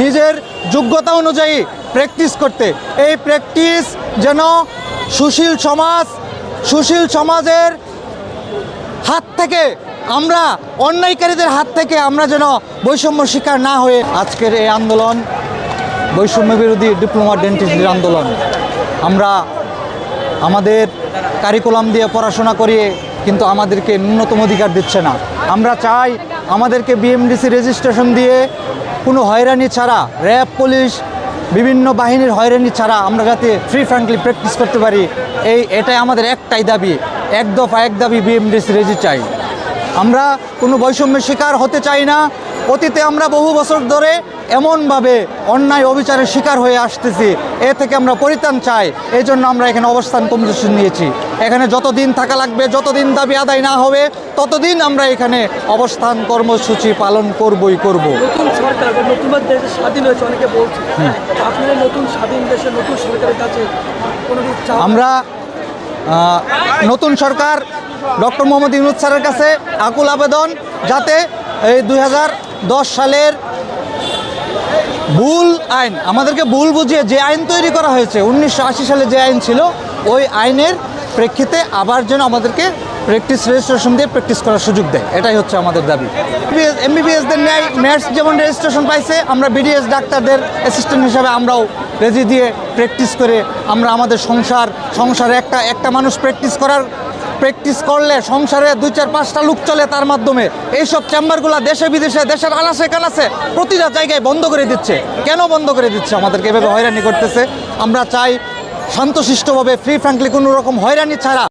নিজের যোগ্যতা অনুযায়ী প্র্যাকটিস করতে। এই প্র্যাকটিস যেন সুশীল সমাজ, সুশীল সমাজের হাত থেকে আমরা, অন্যায়কারীদের হাত থেকে আমরা যেন বৈষম্য শিকার না হয়ে আজকের এই আন্দোলন, বৈষম্য বিরোধী ডিপ্লোমা ডেন্টিস্টের আন্দোলন। আমরা আমাদের কারিকুলাম দিয়ে পড়াশোনা করিয়ে কিন্তু আমাদেরকে ন্যূনতম অধিকার দিচ্ছে না। আমরা চাই আমাদেরকে বিএমডিসি রেজিস্ট্রেশন দিয়ে কোনো হয়রানি ছাড়া র্যাব, পুলিশ, বিভিন্ন বাহিনীর হয়রানি ছাড়া আমরা যাতে ফ্রি ফ্র্যাঙ্কলি প্র্যাকটিস করতে পারি, এই এটাই আমাদের একটাই দাবি, এক দফা এক দাবি বিএমডিসি রেজি চাই। আমরা কোনো বৈষম্যের শিকার হতে চাই না। অতীতে আমরা বহু বছর ধরে এমনভাবে অন্যায় অবিচারের শিকার হয়ে আসতেছি। এ থেকে আমরা পরিত্রাণ চাই। এই জন্য আমরা এখানে অবস্থান কর্মসূচি নিয়েছি। এখানে যতদিন থাকা লাগবে যতদিন দাবি আদায় না হবে ততদিন আমরা এখানে অবস্থান কর্মসূচি পালন করবই করব। নতুন সরকার নতুন দেশ স্বাধীন হয়েছে অনেকে বলছে। আপনারা নতুন স্বাধীন দেশে নতুন সরকারের কাছে আমরা নতুন সরকার ডক্টর মোহাম্মদ ইউনুস স্যারের কাছে আকুল আবেদন যাতে এই দু হাজার দশ সালের ভুল আইন, আমাদেরকে ভুল বুঝিয়ে যে আইন তৈরি করা হয়েছে, উনিশশো আশি সালে যে আইন ছিল, ওই আইনের প্রেক্ষিতে আবার যেন আমাদেরকে প্র্যাকটিস রেজিস্ট্রেশন দিয়ে প্র্যাকটিস করার সুযোগ দেয়। এটাই হচ্ছে আমাদের দাবি। এমবিবিএসদের ন্যায় নার্স যেমন রেজিস্ট্রেশন পাইছে, আমরা বিডিএস ডাক্তারদের অ্যাসিস্ট্যান্ট হিসাবে আমরাও রেজি দিয়ে প্র্যাকটিস করে আমরা আমাদের সংসার, সংসারে একটা একটা মানুষ প্র্যাকটিস করার প্র্যাকটিস করলে সংসারে দুই চার পাঁচটা লোক চলে তার মাধ্যমে। এইসব চেম্বারগুলো দেশে বিদেশে, দেশের আলাসে কালাসে প্রতিটা জায়গায় বন্ধ করে দিচ্ছে। কেন বন্ধ করে দিচ্ছে? আমাদেরকে এভাবে হয়রানি করতেছে। আমরা চাই শান্তশিষ্টভাবে ফ্রি ফ্র্যাঙ্কলি কোনো রকম হয়রানি ছাড়া